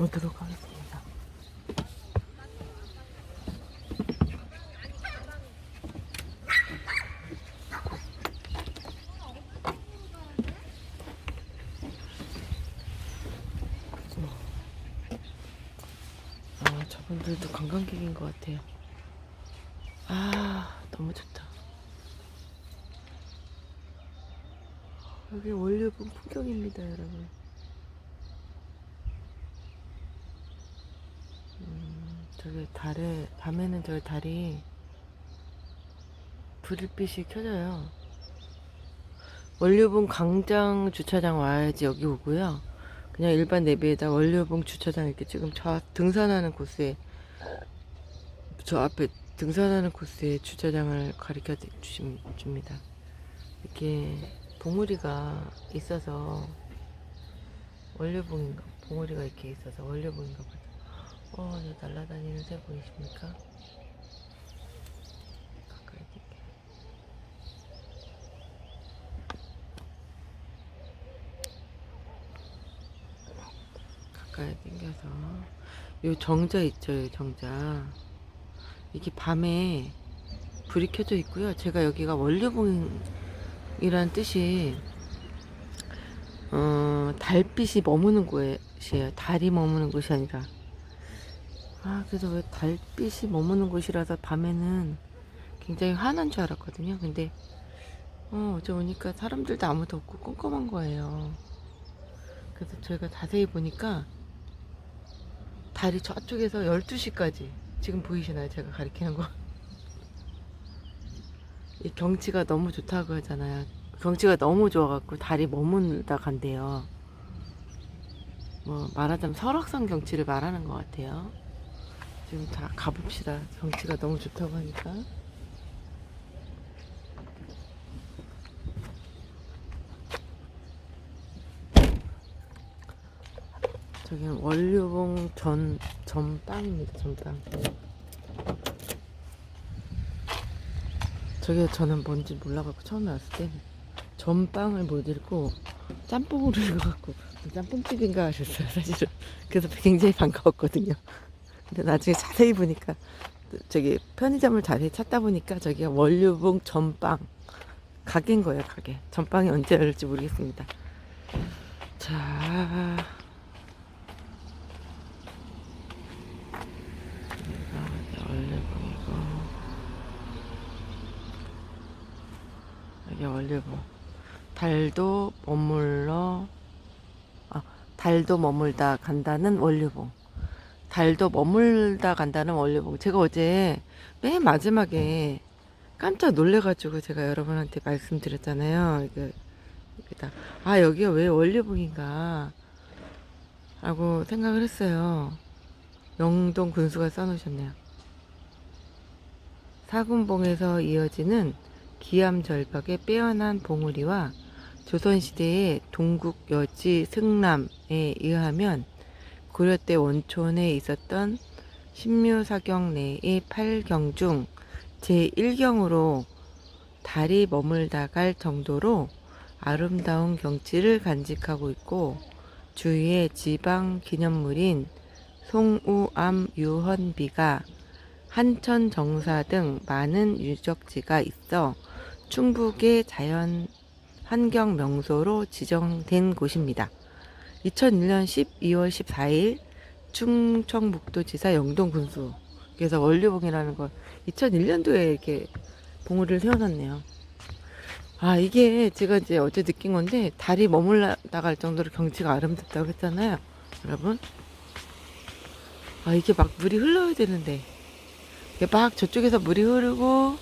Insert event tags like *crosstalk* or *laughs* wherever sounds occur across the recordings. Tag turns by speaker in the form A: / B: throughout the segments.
A: 오도록 하겠습니다. 아, 저분들도 관광객인 것 같아요. 아, 너무 좋다. 여기 원료분 풍경입니다, 여러분. 저기 달에, 밤에는 저기 달이 불빛이 켜져요. 원료분 광장 주차장 와야지 여기 오고요. 그냥 일반 내비에다 원료봉 주차장 이렇게 지금 저 등산하는 코스에 저 앞에 등산하는 코스에 주차장을 가리켜 주심, 줍니다. 이렇게 봉우리가 있어서 원료봉인가 봉우리가 이렇게 있어서 원료봉인가 보죠. 어, 저 날아다니는 새 보이십니까? 가까이 될게. 가까이 당겨서 요 정자 있죠, 요 정자. 이게 밤에 불이 켜져 있고요. 제가 여기가 원료봉이라는 뜻이 어, 달빛이 머무는 곳이에요. 달이 머무는 곳이 아니라. 아, 그래서 왜 달빛이 머무는 곳이라서 밤에는 굉장히 환한 줄 알았거든요. 근데 어, 어제 오니까 사람들도 아무도 없고 꼼꼼한 거예요. 그래서 저희가 자세히 보니까 달이 저쪽에서 12시까지 지금 보이시나요? 제가 가리키는 거. 이 경치가 너무 좋다고 하잖아요. 경치가 너무 좋아갖고 달이 머문다 간대요. 뭐 말하자면 설악산 경치를 말하는 것 같아요. 지금 다 가봅시다. 경치가 너무 좋다고 하니까. 저기는 원료봉 전 전빵입니다. 전빵. 저게 저는 뭔지 몰라갖고 처음에 왔을 때 전빵을 못 읽고 짬뽕을 *laughs* 읽어갖고 짬뽕집인가 하셨어요 사실은 그래서 굉장히 반가웠거든요 근데 나중에 자세히 보니까 저기 편의점을 자세히 찾다 보니까 저기가 원료봉 전빵 가게인 거예요 가게. 전빵이 언제 열릴지 모르겠습니다. 자. 여기가 원료봉이고 여기 원료봉. 달도 머물러 아 달도 머물다 간다는 원료봉 달도 머물다 간다는 원료봉 제가 어제 맨 마지막에 깜짝 놀래가지고 제가 여러분한테 말씀드렸잖아요. 이게 여기다 아 여기가 왜 원료봉인가 라고 생각을 했어요. 영동 군수가 써놓으셨네요. 사군봉에서 이어지는 기암 절벽의 빼어난 봉우리와 조선시대의 동국 여지 승람에 의하면 고려 때 원촌에 있었던 신묘사경 내의 8경 중 제1경으로 달이 머물다 갈 정도로 아름다운 경치를 간직하고 있고 주위에 지방 기념물인 송우암 유헌비가 한천 정사 등 많은 유적지가 있어 충북의 자연 환경 명소로 지정된 곳입니다. 2001년 12월 14일 충청북도지사 영동군수께서 원료봉이라는 걸 2001년도에 이렇게 봉우리를 세워놨네요. 아 이게 제가 이제 어제 느낀 건데 달이 머물다 갈 정도로 경치가 아름답다고 했잖아요, 여러분. 아 이게 막 물이 흘러야 되는데 막 저쪽에서 물이 흐르고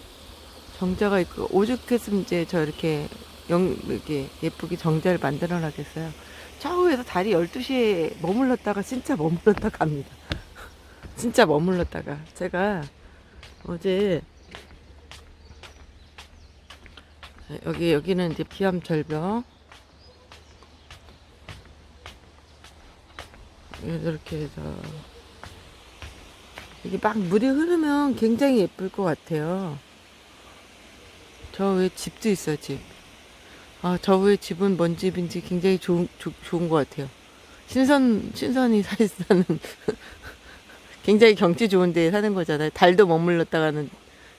A: 정자가 있고 오죽했으면 이제 저 이렇게 영 이렇게 예쁘게 정자를 만들어 놨겠어요. 좌우에서 달이 12시에 머물렀다가 진짜 머물렀다 갑니다. *laughs* 진짜 머물렀다가 제가 어제 여기 여기는 이제 비암 절벽 이렇게 해서 이게 막 물이 흐르면 굉장히 예쁠 것 같아요. 저 위에 집도 있어요, 집. 아, 저 위에 집은 뭔 집인지 굉장히 좋은, 좋, 좋은 것 같아요. 신선 신선이 *laughs* 사실상은 굉장히 경치 좋은 데에 사는 거잖아요. 달도 머물렀다가는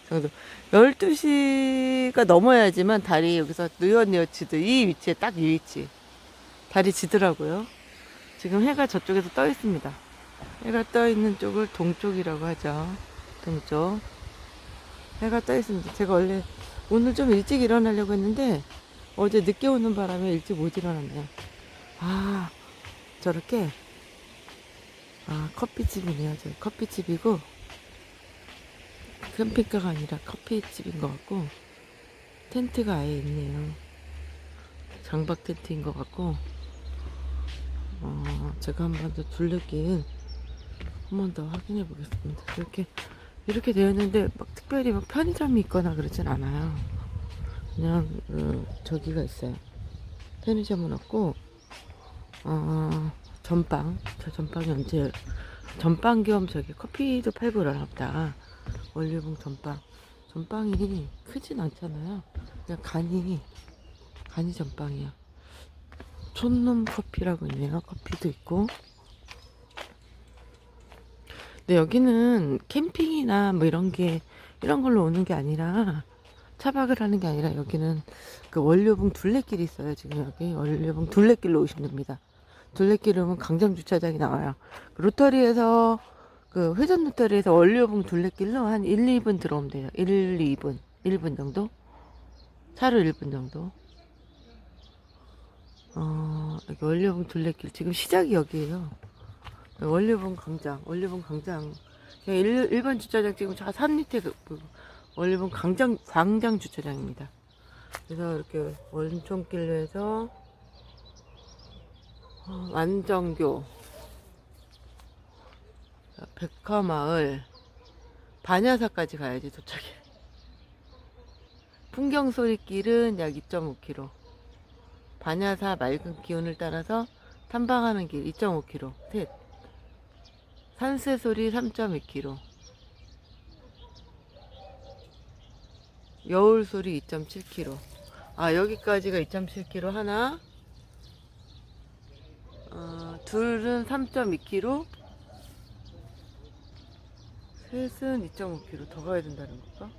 A: 정도. 12시가 넘어야지만 달이 여기서 뉘엿뉘엿 이 위치에 딱 이 위치. 달이 지더라고요. 지금 해가 저쪽에서 떠 있습니다. 해가 떠 있는 쪽을 동쪽이라고 하죠. 동쪽. 해가 떠 있습니다. 제가 원래 오늘 좀 일찍 일어나려고 했는데 어제 늦게 오는 바람에 일찍 못 일어났네요. 아, 저렇게 아 커피집이네요. 저 커피집이고 캠핑카가 아니라 커피집인 것 같고 텐트가 아예 있네요. 장박 텐트인 것 같고 어, 제가 한 번 더 둘레길 한번 더 확인해 보겠습니다. 이렇게 이렇게 되어 있는데 막 특별히 막 편의점이 있거나 그러진 않아요. 그냥 그 저기가 있어요. 편의점은 없고 어, 전빵 저 전빵이 언제 전빵 겸 저기 커피도 팔고 그러나 보다. 원료봉 전빵 전빵이 크진 않잖아요. 그냥 간이 간이 전빵이야. 촌놈 커피라고 있네요. 커피도 있고. 근데 여기는 캠핑이나 뭐 이런 게 이런 걸로 오는 게 아니라 차박을 하는 게 아니라 여기는 그 원료봉 둘레길이 있어요. 지금 여기 원료봉 둘레길로 오시면 됩니다. 둘레길 오면 강정 주차장이 나와요. 그 로터리에서 그 회전 로터리에서 원료봉 둘레길로 한 1, 2분 들어오면 돼요. 1, 2분. 1분 정도? 차로 1분 정도. 어, 여기 원료봉 둘레길. 지금 시작이 여기에요. 원료봉 광장. 원료봉 광장. 그냥 1, 1번 주차장 지금 저 산 밑에 그, 그 원료봉 광장, 광장 주차장입니다. 그래서 이렇게 원촌길로 해서 어, 완정교 자, 백화마을 반야사까지 가야지 도착해. 풍경소리길은 약 2.5km. 반야사 맑은 기온을 따라서 탐방하는 길 2.5km. 셋. 산새소리 3.2km. 여울소리 2.7km. 아 여기까지가 2.7km 하나. 어, 둘은 3.2km. 셋은 2.5km 더 가야 된다는 건가?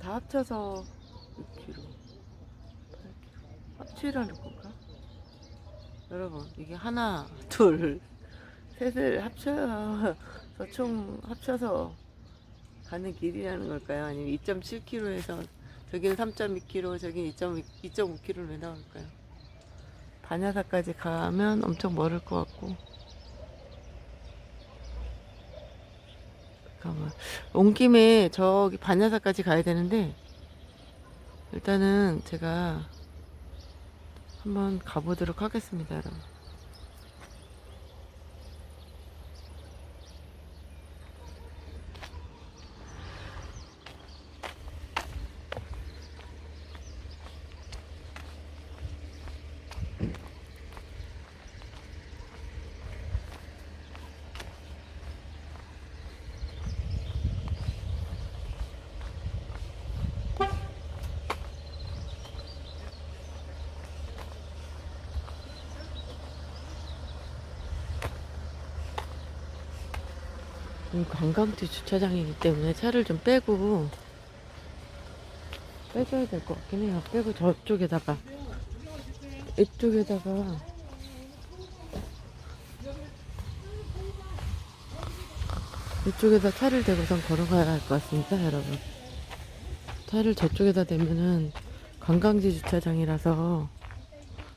A: 다 합쳐서 6km, 8km 합치라는 건가? 여러분 이게 하나, 둘, 셋을 합쳐서 총 합쳐서 가는 길이라는 걸까요? 아니면 2.7km에서 저기는 3.2km, 저기는 2.5km는 왜 나올까요? 반야사까지 가면 엄청 멀을 것 같고 잠깐만. 온 김에 저기 반야사까지 가야 되는데 일단은 제가 한번 가보도록 하겠습니다, 여러분. 관광지 주차장이기 때문에 차를 좀 빼고 빼줘야 될 것 같긴 해요. 빼고 저쪽에다가 이쪽에다가 이쪽에다 차를 대고선 걸어가야 할 것 같습니다, 여러분. 차를 저쪽에다 대면은 관광지 주차장이라서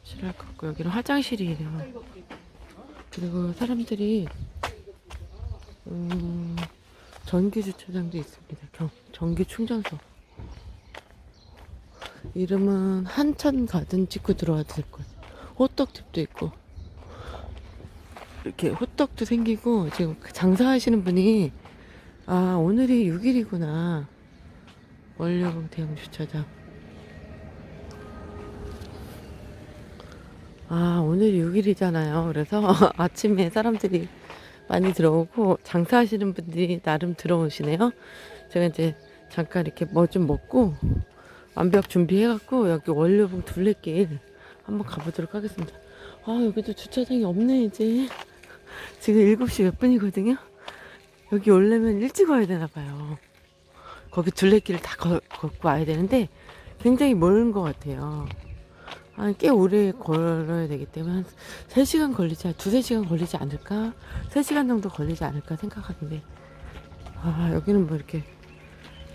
A: 싫어할 것 같고 여기는 화장실이에요. 그리고 사람들이 음, 전기 주차장도 있습니다. 경, 전기 충전소. 이름은 한천 가든 찍고 들어와도 될 것 같아요. 호떡집도 있고. 이렇게 호떡도 생기고, 지금 그 장사하시는 분이, 아, 오늘이 6일이구나. 원료봉 대형 주차장. 아, 오늘이 6일이잖아요. 그래서 *laughs* 아침에 사람들이 많이 들어오고 장사하시는 분들이 나름 들어오시네요. 제가 이제 잠깐 이렇게 뭐 좀 먹고 완벽 준비해갖고 여기 원료봉 둘레길 한번 가보도록 하겠습니다. 아, 여기도 주차장이 없네, 이제. 지금 7시 몇 분이거든요? 여기 오려면 일찍 와야 되나 봐요. 거기 둘레길을 다 거- 걷고 와야 되는데, 굉장히 멀은 것 같아요. 아, 꽤 오래 걸어야 되기 때문에 한 3시간 걸리지, 한 2, 3시간 걸리지 않을까? 3시간 정도 걸리지 않을까 생각하는데, 아, 여기는 뭐 이렇게,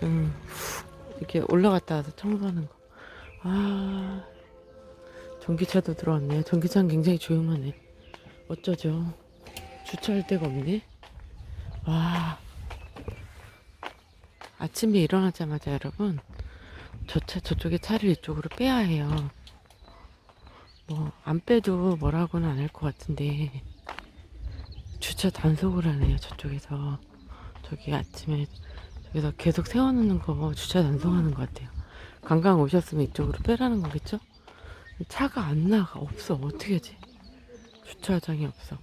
A: 음, 후, 이렇게 올라갔다 와서 청소하는 거. 아, 전기차도 들어왔네. 전기차는 굉장히 조용하네. 어쩌죠? 주차할 데가 없네. 와. 아침에 일어나자마자 여러분, 저 차, 저쪽에 차를 이쪽으로 빼야 해요. 뭐, 안 빼도 뭐라고는 안 할 것 같은데, 주차 단속을 하네요, 저쪽에서. 저기 아침에, 저기서 계속 세워놓는 거 주차 단속하는 것 같아요. 관광 오셨으면 이쪽으로 빼라는 거겠죠? 차가 안 나가, 없어. 어떻게 하지? 주차장이 없어.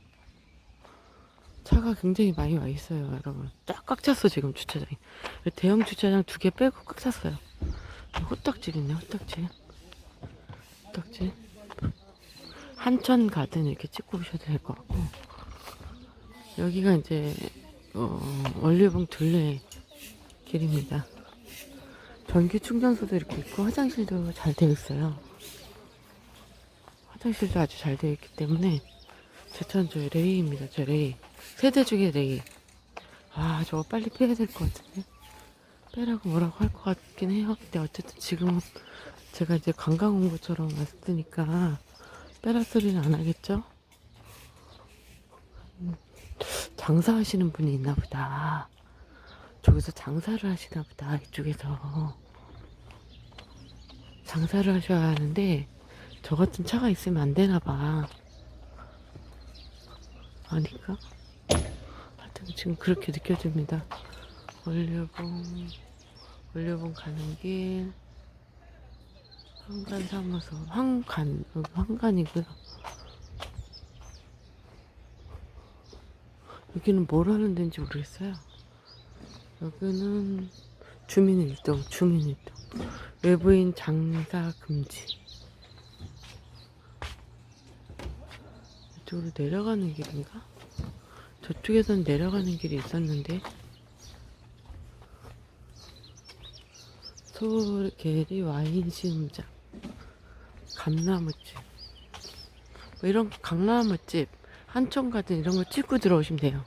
A: 차가 굉장히 많이 와 있어요, 여러분. 쫙 꽉 찼어, 지금 주차장이. 대형 주차장 두 개 빼고 꽉 찼어요. 호떡집 있네, 호떡집. 호떡집. 한천 가든 이렇게 찍고 오셔도 될 것 같고. 여기가 이제, 어, 원리봉 둘레 길입니다. 전기 충전소도 이렇게 있고, 화장실도 잘 되어 있어요. 화장실도 아주 잘 되어 있기 때문에, 제 차는 저 레이입니다, 저 레이. 세대 중에 레이. 아, 저거 빨리 빼야 될 것 같은데. 빼라고 뭐라고 할 것 같긴 해요. 근데 어쨌든 지금은 제가 이제 관광 온 것처럼 왔으니까 빼라 소리는 안 하겠죠? 음, 장사하시는 분이 있나 보다. 저기서 장사를 하시나 보다, 이쪽에서. 장사를 하셔야 하는데, 저 같은 차가 있으면 안 되나 봐. 아닌가? 하여튼 지금 그렇게 느껴집니다. 원료봉, 원료봉 가는 길, 황간 사무소, 황간, 황간이고요. 여기는 뭘 하는 데인지 모르겠어요. 여기는 주민일동, 주민일동. 외부인 장사 금지. 이쪽으로 내려가는 길인가? 저쪽에선 내려가는 길이 있었는데 소개리 와인 시음장 감나무집. 뭐 이런 강나무집 한촌가든 이런 거 찍고 들어오시면 돼요.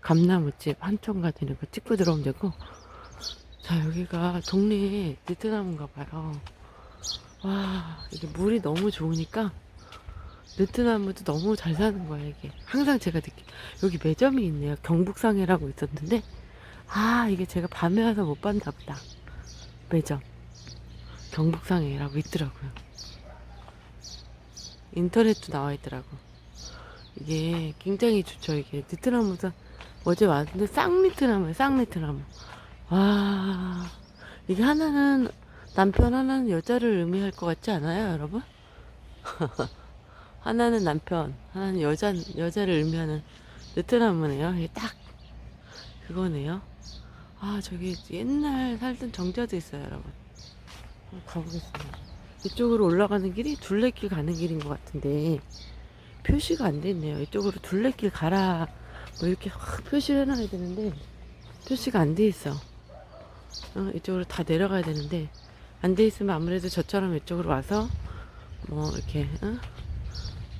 A: 감나무집 한촌가든 이런 거 찍고 들어오면 되고. 자 여기가 동네에 느트나무인가 봐요. 와 이게 물이 너무 좋으니까 느트나무도 너무 잘 사는 거야 이게. 항상 제가 느끼 여기 매점이 있네요. 경북상해라고 있었는데. 아 이게 제가 밤에 와서 못 봤나 보다. 매점. 경북상해라고 있더라고요 인터넷도 나와 있더라고 이게 굉장히 좋죠 이게 느트나무도 어제 왔는데 쌍니트나무예요 쌍니트나무 와 이게 하나는 남편 하나는 여자를 의미할 것 같지 않아요 여러분? *laughs* 하나는 남편, 하나는 여자, 여자를 의미하는 느트나무네요. 이게 딱 그거네요. 아, 저기 옛날 살던 정자도 있어요, 여러분. 가보겠습니다. 이쪽으로 올라가는 길이 둘레길 가는 길인 것 같은데 표시가 안 돼 있네요. 이쪽으로 둘레길 가라 뭐 이렇게 확 표시를 해놔야 되는데 표시가 안 돼 있어. 어, 이쪽으로 다 내려가야 되는데 안 돼 있으면 아무래도 저처럼 이쪽으로 와서 뭐 이렇게 어?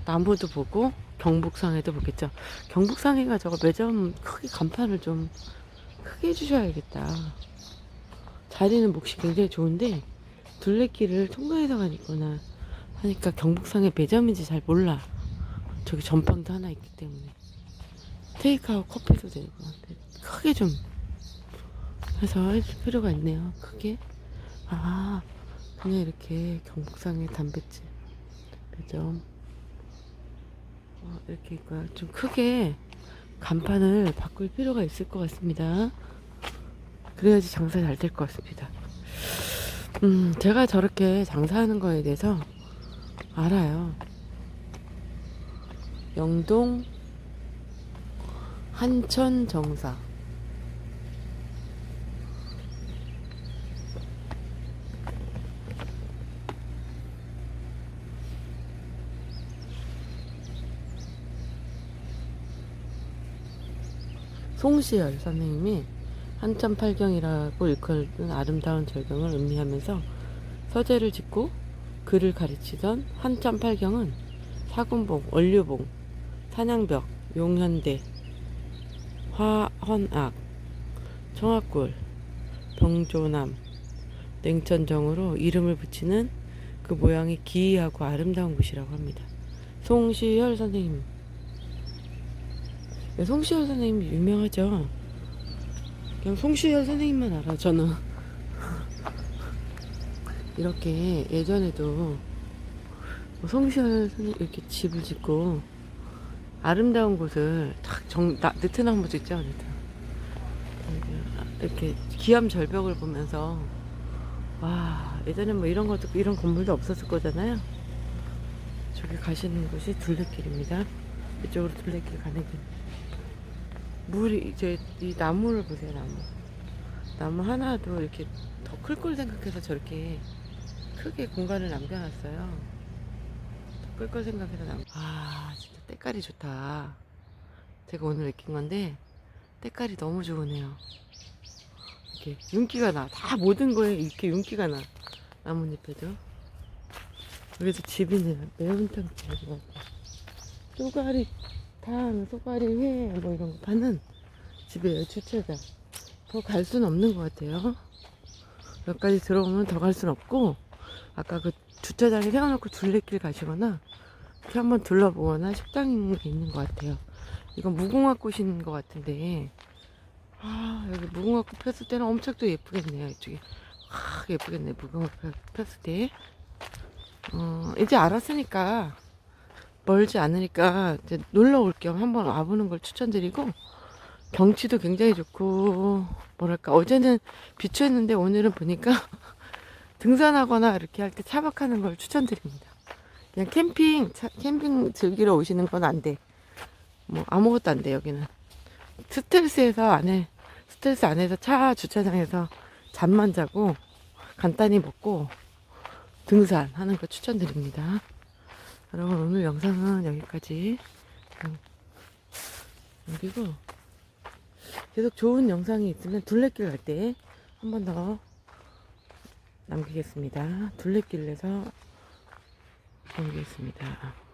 A: 나무도 보고 경북상해도 보겠죠. 경북상해가 저거 매점 크게 간판을 좀 크게 해주셔야겠다. 자리는 몫이 굉장히 좋은데 둘레길을 통과해서 가니거나 하니까 경북상해 매점인지 잘 몰라. 저기 전방도 하나 있기 때문에 테이크아웃 커피도 되고 크게 좀 해서 해줄 필요가 있네요. 크게 아 그냥 이렇게 경북상해 담배집 매점 어, 이렇게 있고요. 좀 크게 간판을 바꿀 필요가 있을 것 같습니다. 그래야지 장사 잘 될 것 같습니다. 음, 제가 저렇게 장사하는 거에 대해서 알아요. 영동 한천 정사. 송시열 선생님이 한참팔경이라고 일컬는 아름다운 절경을 의미하면서 서재를 짓고 글을 가르치던 한참팔경은 사군봉, 원류봉, 산양벽, 용현대, 화헌악, 청학골, 병조남, 냉천정으로 이름을 붙이는 그 모양이 기이하고 아름다운 곳이라고 합니다. 송시열 선생님. 네, 송시열 선생님 유명하죠? 그냥 송시열 선생님만 알아, 저는. 이렇게 예전에도 뭐 송시열 선생님 이렇게 집을 짓고 아름다운 곳을 딱 정, 나, 느트나무 짓죠, 느트나무. 이렇게 기암 절벽을 보면서 와 예전에 뭐 이런 것도 이런 건물도 없었을 거잖아요. 저기 가시는 곳이 둘레길입니다. 이쪽으로 둘레길 가는 길. 물이 이제 이 나무를 보세요 나무. 나무 하나도 이렇게 더 클 걸 생각해서 저렇게 크게 공간을 남겨놨어요. 더 클 걸 생각해서 남. 아 진짜 때깔이 좋다. 제가 오늘 느낀 건데 때깔이 너무 좋으네요. 이렇게 윤기가 나. 다 모든 거에 이렇게 윤기가 나. 나뭇잎에도. 여기서 집이네요. 매운탕 집인 것 같아. 쏘가리 탕, 쏘가리 회, 뭐 이런 거 파는 집이에요. 주차장. 더 갈 수는 없는 것 같아요. 여기까지 들어오면 더 갈 수는 없고, 아까 그 주차장에 세워놓고 둘레길 가시거나, 이렇게 한번 둘러보거나 식당이 있는 것 같아요. 이건 무궁화꽃인 것 같은데, 아, 여기 무궁화꽃 폈을 때는 엄청 또 예쁘겠네요. 이쪽에. 아, 예쁘겠네. 무궁화 폈- 폈을 때. 어, 이제 알았으니까, 멀지 않으니까, 이제 놀러 올 겸 한번 와보는 걸 추천드리고, 경치도 굉장히 좋고, 뭐랄까, 어제는 비추했는데 오늘은 보니까, *laughs* 등산하거나 이렇게 할 때 차박하는 걸 추천드립니다. 그냥 캠핑, 차- 캠핑 즐기러 오시는 건 안 돼. 뭐, 아무것도 안 돼, 여기는. 스텔스에서 안에 스텔스 안에서 차 주차장에서 잠만 자고 간단히 먹고 등산하는 거 추천드립니다. 여러분 오늘 영상은 여기까지 음, 여기고 계속 좋은 영상이 있으면 둘레길 갈 때 한 번 더 남기겠습니다. 둘레길에서 남기겠습니다.